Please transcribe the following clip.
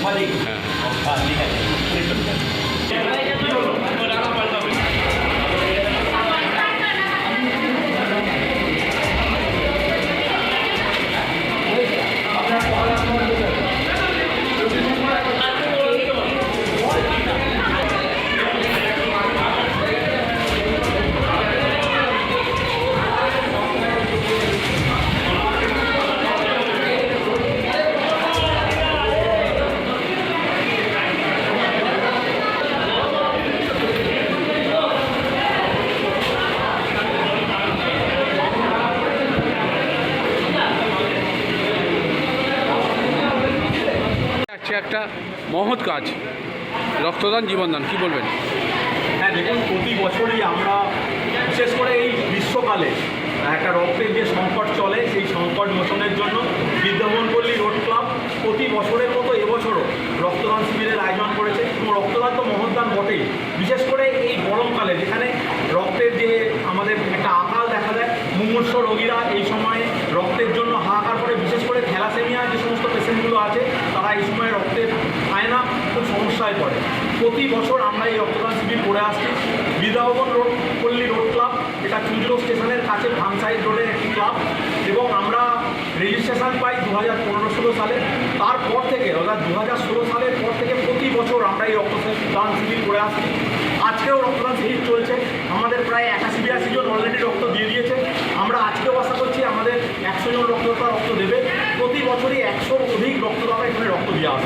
সঠিক হ্যাঁ হ্যাঁ ঠিক আছে হচ্ছে একটা মহৎ কাজ। রক্তদান, জীবনদান, কি বলবেন? হ্যাঁ দেখুন, প্রতি বছরই আমরা, বিশেষ করে এই গ্রীষ্মকালে, একটা রক্তের যে সংকট চলে, সেই সংকট মোচনের জন্য বিদ্যাভবনপল্লী রোড ক্লাব প্রতি বছরের মতো এবছরও রক্তদান শিবিরের আয়োজন করেছে। এবং রক্তদান তো মহৎদান বটেই। বিশেষ করে এই গরমকালে, যেখানে রক্তের যে আমাদের একটা আকাল দেখা দেয়, মুমূর্ষ রোগীরা এই সময়ে রক্তের জন্য হাহাকার করে, বিশেষ করে থ্যালাসেমিয়া যে সমস্ত পেশেন্টগুলো আছে তারা এই সময় রক্তের পায় না, খুব সমস্যায় পড়ে। প্রতি বছর আমরা এই রক্তদান শিবির করে আসছি। Vidyabhavan road, Palli road club, এটা চুজরো স্টেশনের কাছে ভানসাইড রোডের একটি ক্লাব। এবং আমরা রেজিস্ট্রেশন পাই দু হাজার পনেরো ষোলো সালে। তারপর থেকে, অর্থাৎ দু হাজার ষোলো সালের পর থেকে প্রতি বছর আমরা এই রক্তদান শিবির করে আসছি। আজকেও রক্তদান শিবির চলছে। আমাদের প্রায় একাশি বিরাশি জন অলরেডি 不要